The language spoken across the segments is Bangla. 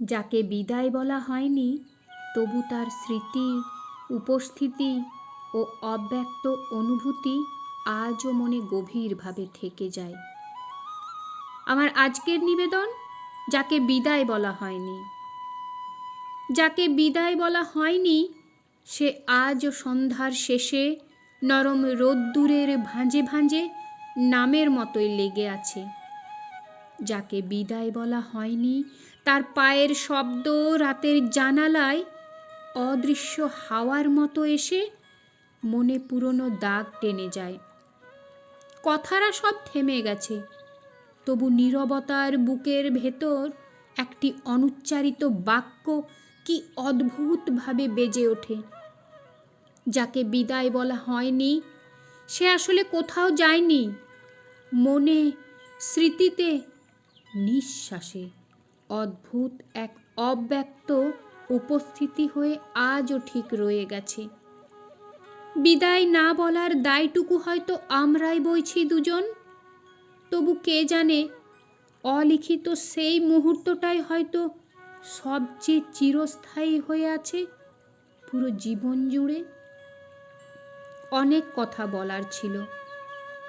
যাকে বিদায় বলা হয়নি, তবু তার স্মৃতি, উপস্থিতি ও অব্যক্ত অনুভূতি আজও মনে গভীরভাবে থেকে যায়। আমার আজকের নিবেদন, যাকে বিদায় বলা হয়নি। যাকে বিদায় বলা হয়নি, সে আজও সন্ধ্যার শেষে নরম রোদ্দুরের ভাঁজে ভাঁজে নামের মতোই লেগে আছে। যাকে বিদায় বলা হয়নি, তার পায়ের শব্দ রাতের জানালায় অদৃশ্য হাওয়ার মতো এসে মনে পুরনো দাগ টেনে যায়। কথারা সব থেমে গেছে। তবু নীরবতার বুকের ভেতর একটি অনুচ্চারিত বাক্য কি অদ্ভুতভাবে বেজে ওঠে। যাকে বিদায় বলা হয়নি, সে আসলে কোথাও যায়নি। মনে স্মৃতিতে নিঃশ্বাসে অদ্ভুত এক অব্যক্ত উপস্থিতি হয়ে আজও ঠিক রয়ে গেছে। বিদায় না বলার দায়টুকু হয়তো আমরাই বইছি দুজন। তবু কে জানে, অলিখিত সেই মুহূর্তটাই হয়তো সবচেয়ে চিরস্থায়ী হয়ে আছে পুরো জীবন জুড়ে। অনেক কথা বলার ছিল।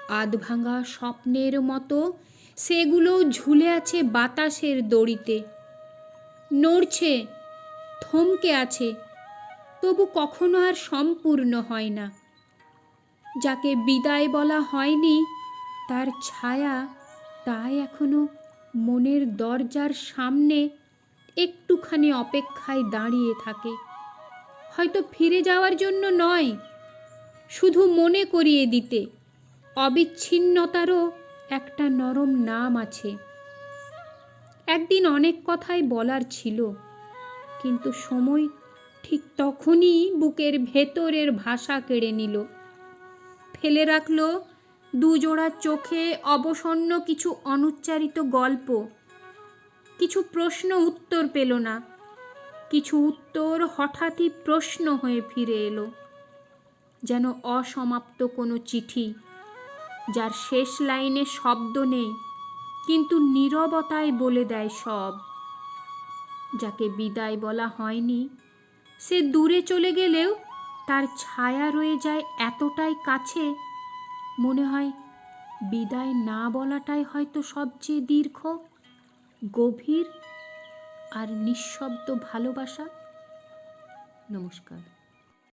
আধভাঙা স্বপ্নের মতো সেগুলো ঝুলে আছে বাতাসের দড়িতে। নড়ছে, থমকে আছে, তবু কখনো আর সম্পূর্ণ হয় না। যাকে বিদায় বলা হয়নি, তার ছায়া তাই এখনও মনের দরজার সামনে একটুখানি অপেক্ষায় দাঁড়িয়ে থাকে। হয়তো ফিরে যাওয়ার জন্য নয়, শুধু মনে করিয়ে দিতে, অবিচ্ছিন্নতারও একটা নরম নাম আছে। একদিন অনেক কথাই বলার ছিল, কিন্তু সময় ঠিক তখনই বুকের ভেতরের ভাষা কেড়ে নিল। ফেলে রাখল দুজোড়া চোখে অবসন্ন কিছু অনুচ্চারিত গল্প। কিছু প্রশ্ন উত্তর পেল না। কিছু উত্তর হঠাৎই প্রশ্ন হয়ে ফিরে এলো, যেন অসমাপ্ত কোনো চিঠি। যার শেষ লাইনে শব্দ নেই, কিন্তু নীরবতায় বলে দেয় সব। যাকে বিদায় বলা হয়নি, সে দূরে চলে গেলেও তার ছায়া রয়ে যায় এতটাই কাছে, মনে হয় বিদায় না বলাটাই হয়তো সবচেয়ে দীর্ঘ, গভীর আর নিঃশব্দ ভালোবাসা। নমস্কার।